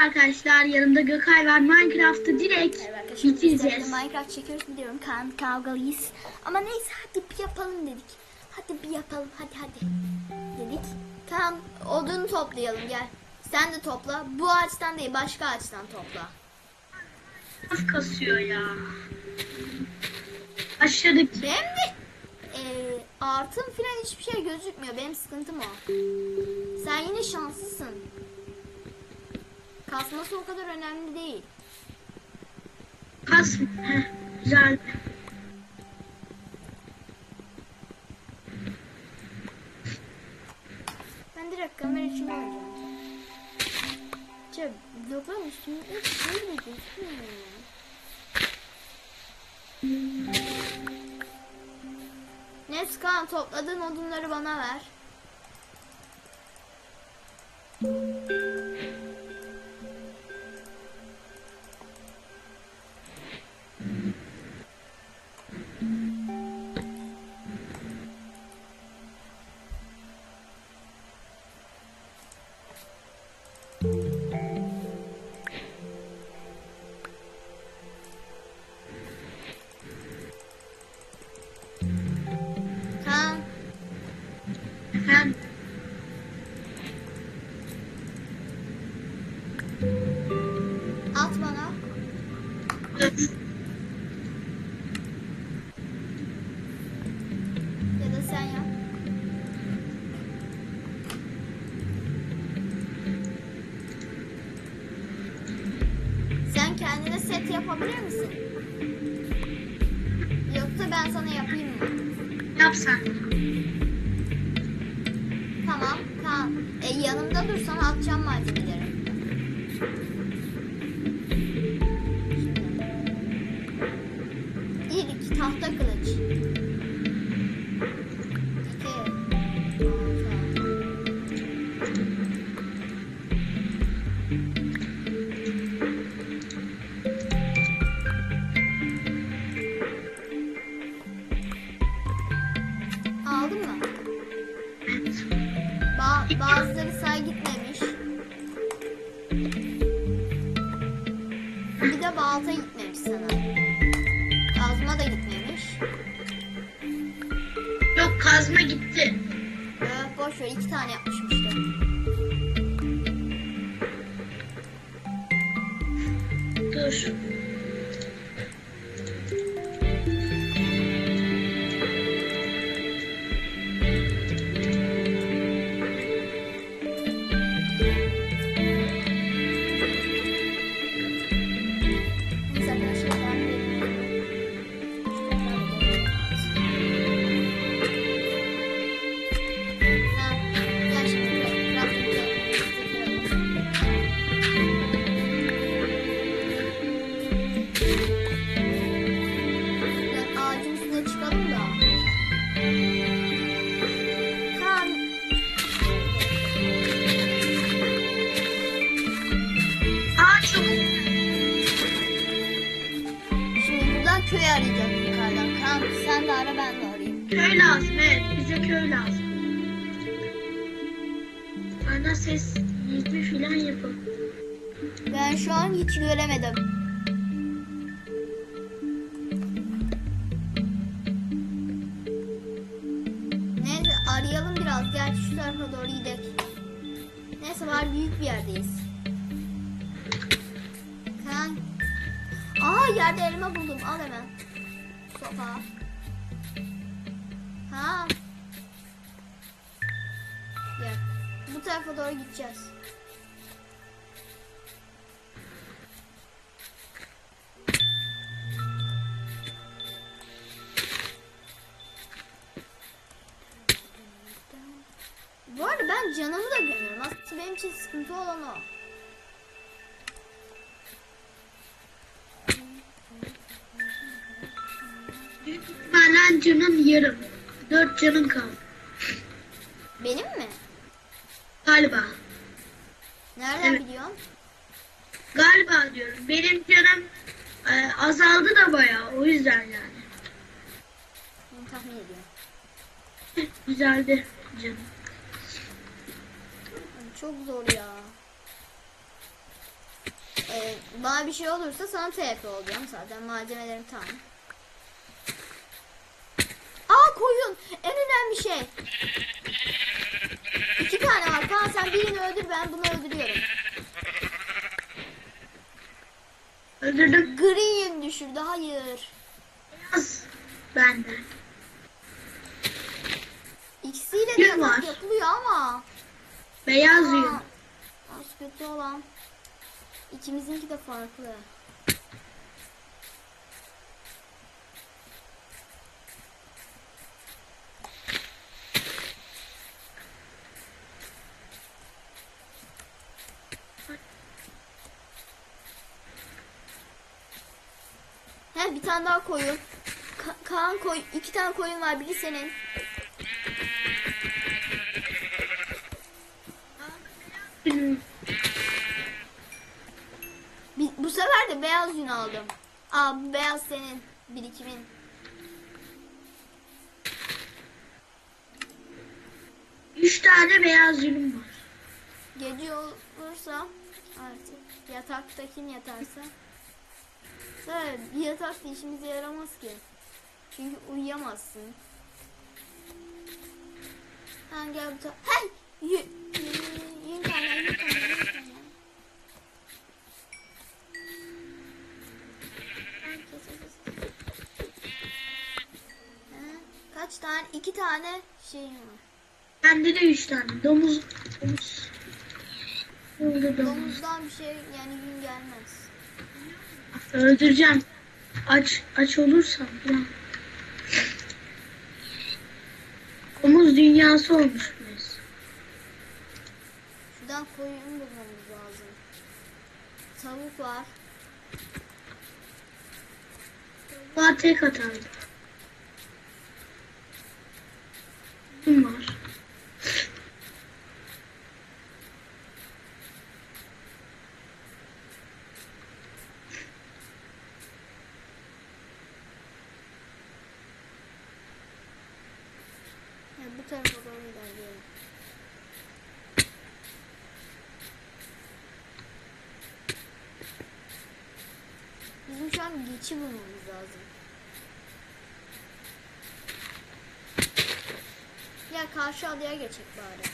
arkadaşlar. Yanımda Gökay var. Minecraft'ı direkt. Biz bitireceğiz. Minecraft çekiyoruz biliyorum. Kan kavgalıyız. Ama neyse hadi bir yapalım dedik. Hadi bir yapalım hadi hadi. Dedik. Tamam odunu toplayalım gel. Sen de topla. Bu ağaçtan değil başka ağaçtan topla. Nasıl kasıyor ya? Başladık. Benim de e, artım falan hiçbir şey gözükmüyor. Benim sıkıntım o. Sen yine şanslısın. Kasması o kadar önemli değil. Kas? Heh, güzel. Ben direkt kamera için oynayacağım. Şey, blokların üstünde hiç bile gözükmüyor ya. Neyse Kaan topladığın odunları bana ver. Tahta kılıç. Dur. Köy lazım evet. Bize köy lazım. Bana ses yetme filan yapın. Ben şu an hiç göremedim. Tarafa doğru gideceğiz. Bu arada ben canımı da görüyorum. Aslında benim için sıkıntı olan o. Benden canın yarım. Dört canın kaldı. Benim mi? Galiba. Nereden Evet. biliyorsun? Galiba diyorum. Benim canım e, azaldı da bayağı. O yüzden yani. Bunu tahmin ediyorum. Güzeldi canım. Çok zor ya. Ee, bana bir şey olursa sana TP olacağım zaten malzemelerim tamam. Aa koyun en önemli şey. Tane var. Kaan sen birini öldür ben bunu öldürüyorum. Öldürdüm. Green düşürdü hayır. Beyaz bende. İkisiyle de yatak var. yapılıyor ama. Beyaz yün. az kötü olan. İkimizinki de farklı. He bir tane daha koyun. Ka- Kaan koy iki tane koyun var biri senin. Bu sefer de beyaz yün aldım. Aa bu beyaz senin birikimin. Üç tane beyaz yünüm var. Gece olursa artık yatakta kim yatarsa. Sonra bir yatak da işimize yaramaz ki. Çünkü uyuyamazsın. Ha gel bu Hey! Yün, yün, tane, yün tane, Kaç tane? İki tane şeyim var. Bende de üç tane. Domuz. Domuz. Domuzdan bir şey yani yün gelmez. Öldüreceğim. Aç aç olursam falan. Domuz dünyası olmuş burası. Şuradan koyun bulmamız lazım. Tavuk var. Daha tek atardım. Yün var. Yani bu tarafa doğru ilerleyelim. Bizim şu an geçi bulmamız lazım. Ya karşı adaya geçecek bari.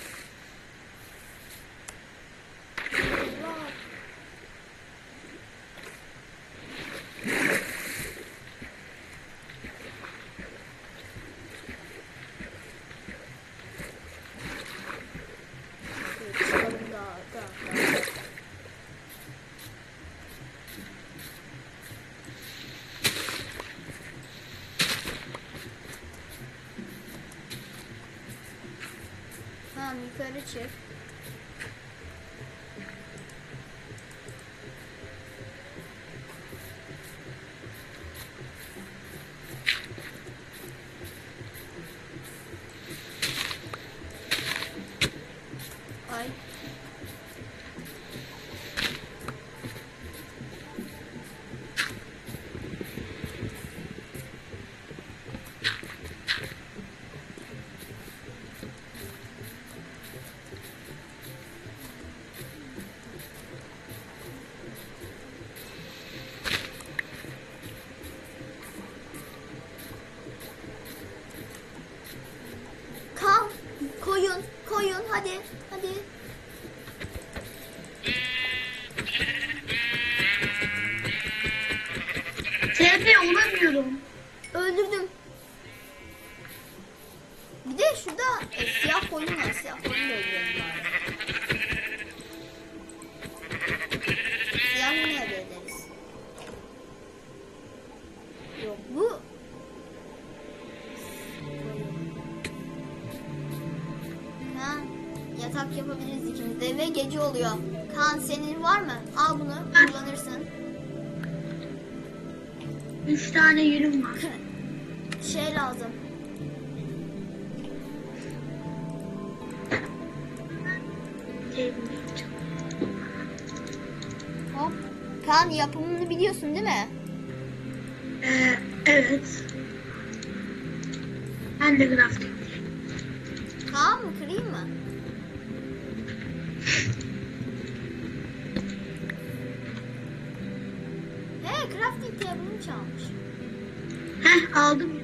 Allah. Evet, çıkalım daha, daha, daha. Tamam Hop. Kaan yapımını biliyorsun değil mi? Ee, evet. Ben de graftik. Kaan mı kırayım mı? crafting table'ını çalmış. Heh aldım.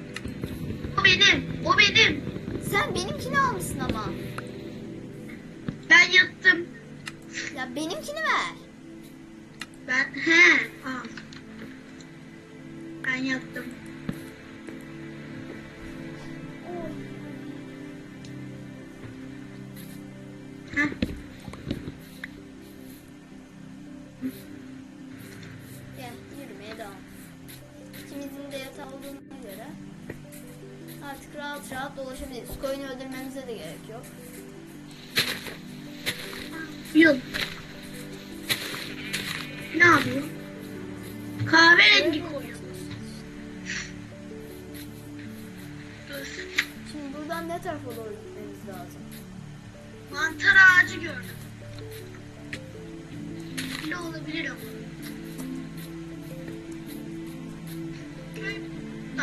Heh.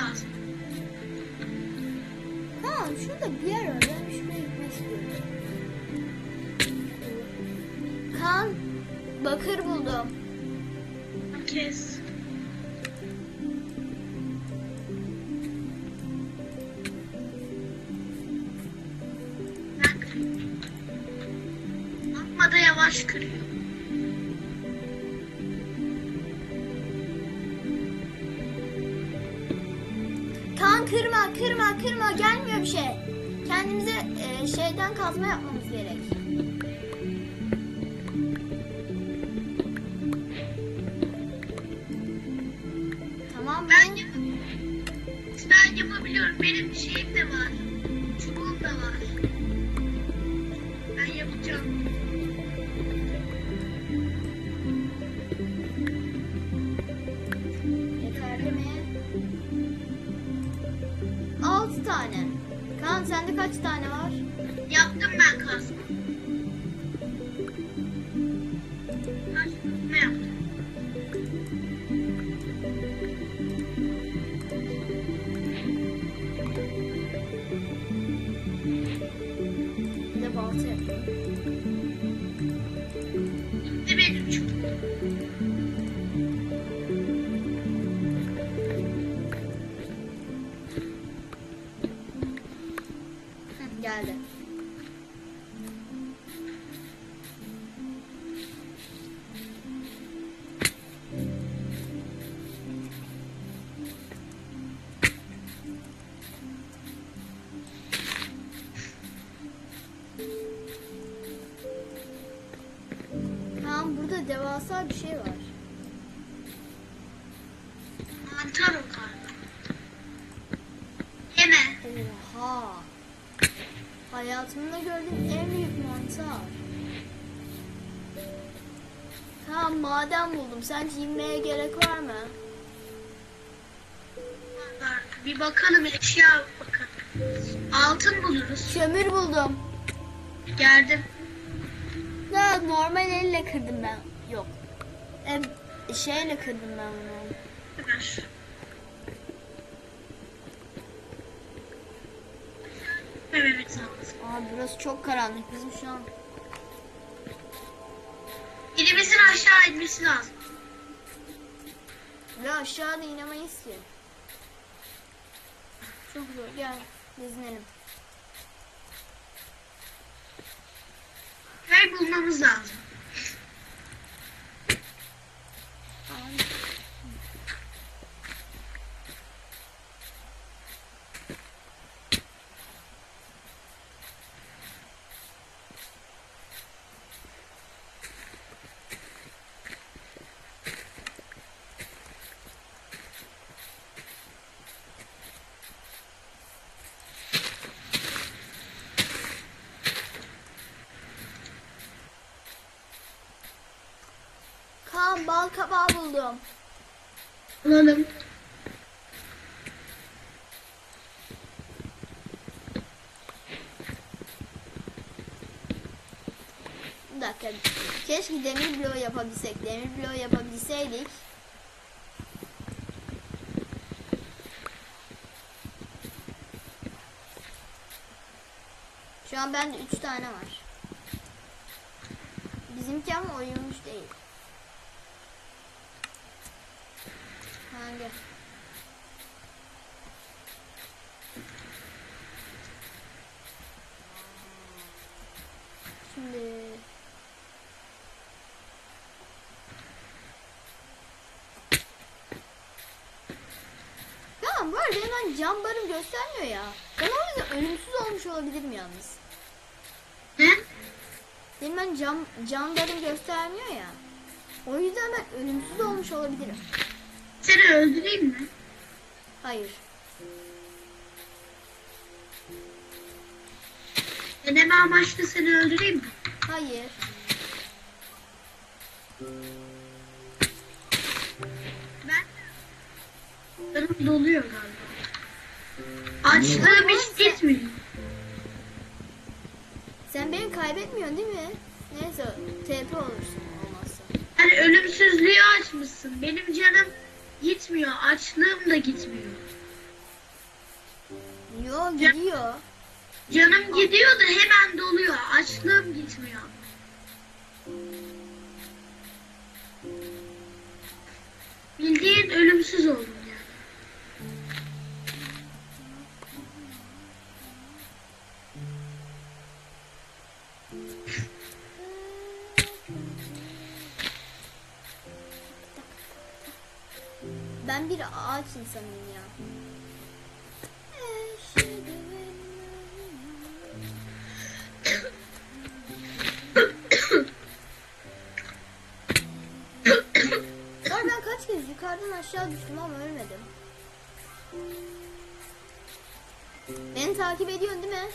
Lazım. Ha şurada bir yer var. Ben şuraya gitmek istiyorum. Kan bakır buldum. Kes. Ben kırıyorum. Amma da yavaş kırıyor. Kırma gelmiyor bir şey. Kendimize e, şeyden kazma yapmamız gerek. Tamam Ben ben yapabiliyorum. Benim şeyim de var. Çubuğum da var. Hayatımda gördüğüm en büyük mantar. Tamam maden buldum. Sence inmeye gerek var mı? Var. Bir bakalım eşya bakalım. Altın buluruz. Kömür buldum. Geldim. Ya normal elle kırdım ben. Yok. E, şeyle kırdım ben bunu. Ver. Evet lazım. Aa burası çok karanlık. Bizim şu an Birimizin aşağı inmesi lazım. ve aşağıda inemeyiz ki. Çok zor. Gel gezinelim. Köy bulmamız lazım. Bal kabağı buldum. Bulalım. Bir dakika. Keşke demir bloğu yapabilsek. Demir bloğu yapabilseydik. Şu an bende 3 tane var. Bizimki ama oyulmuş değil. Şimdi Ya bu arada hemen cam barım göstermiyor ya. Ben o yüzden ölümsüz olmuş olabilirim yalnız. Ne? Benim ben cam, cam barım göstermiyor ya. O yüzden ben ölümsüz olmuş olabilirim. Seni öldüreyim mi? Hayır. Deneme amaçlı seni öldüreyim mi? Hayır. Ben Canım doluyor galiba. Açlığım hiç gitmiyor. Sen beni kaybetmiyorsun değil mi? Neyse TP olursun olmazsa. Yani ölümsüzlüğü açmışsın. Benim canım gitmiyor. Açlığım da gitmiyor. Yo gidiyor. Canım gidiyor da hemen doluyor. Açlığım gitmiyor. Bildiğin ölümsüz oldum Bir ağaç insanıyım ya. Var ben kaç kez yukarıdan aşağı düştüm ama ölmedim. Beni takip ediyorsun değil mi?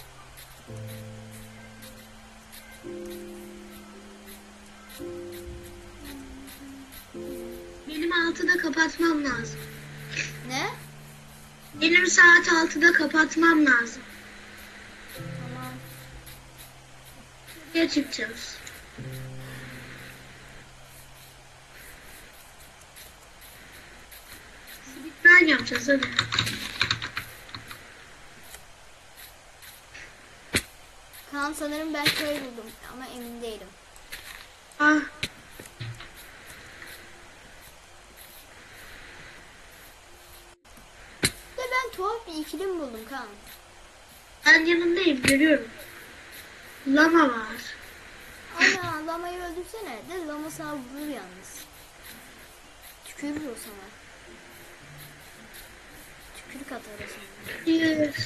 Kapatmam lazım. Ne? Benim saat altıda kapatmam lazım. Tamam. Nereye çıkacağız? Ben yapacağız hadi. Kaan sanırım ben köy buldum ama emin değilim. Ah, Ve bir ikilim buldum Kaan. ben yanındayım görüyorum. Lama var. Ana lamayı öldürsene. De lama sana vurur yalnız. Tükürür o sana. Tükürük atar o sana. Yes.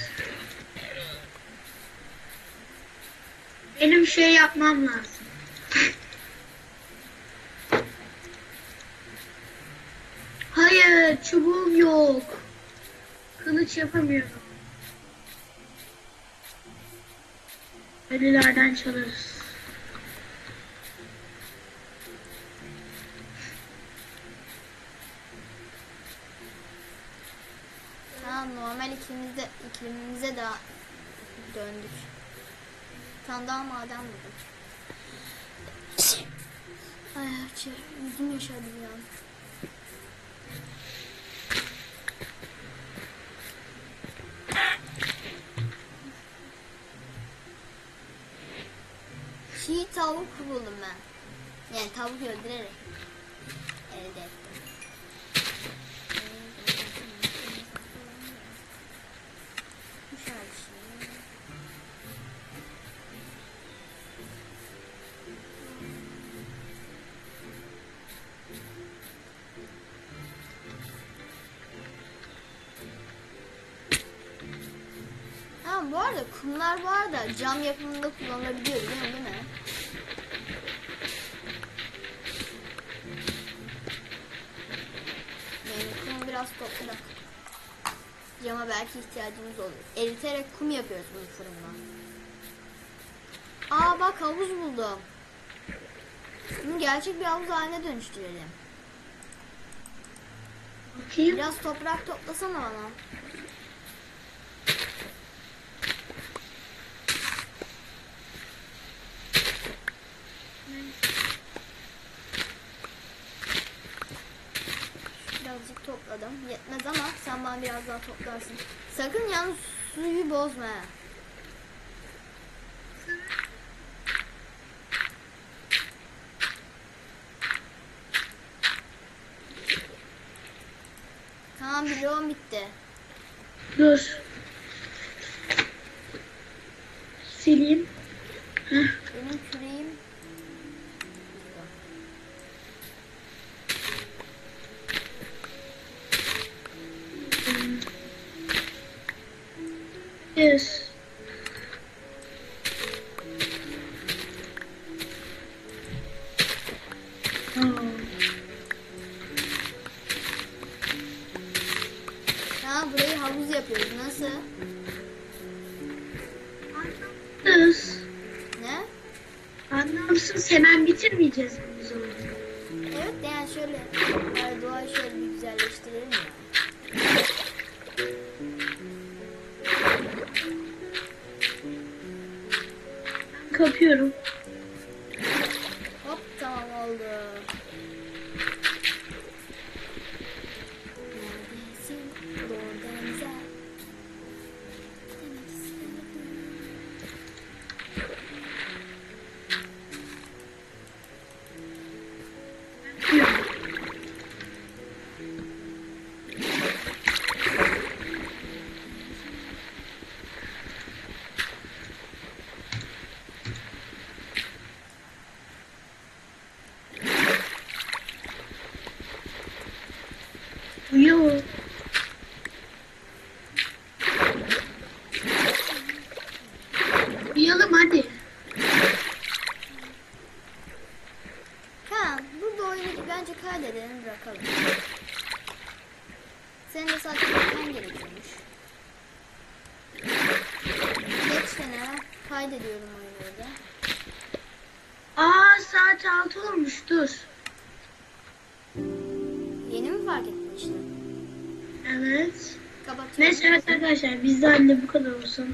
Benim şey yapmam lazım. Hayır, çubuğum yok. Kılıç yapamıyorum. Ölülerden çalarız. Tamam normal iklimizde, iklimimize de döndük. Tane daha maden buldum. Ay Hatice, yüzüm yaşardı ya. Tavuk buldum ben. Yani tavuk öldürerek elde ettim. Ha bu arada kumlar var da cam yapımında kullanılabiliyor değil mi? Biraz topladık. Cama belki ihtiyacımız olur. Eriterek kum yapıyoruz bunu fırında. Aa bak havuz buldum. Bunu gerçek bir havuz haline dönüştürelim. Bakayım. Biraz toprak toplasana bana. Topladım. Yetmez ama sen bana biraz daha toplarsın. Sakın yalnız suyu bozma. ha. bloğum bitti. Dur. Sileyim. Heh. Benim bir güzelleştirelim ya. Kapıyorum. Arkadaşlar bizden de bu kadar olsun.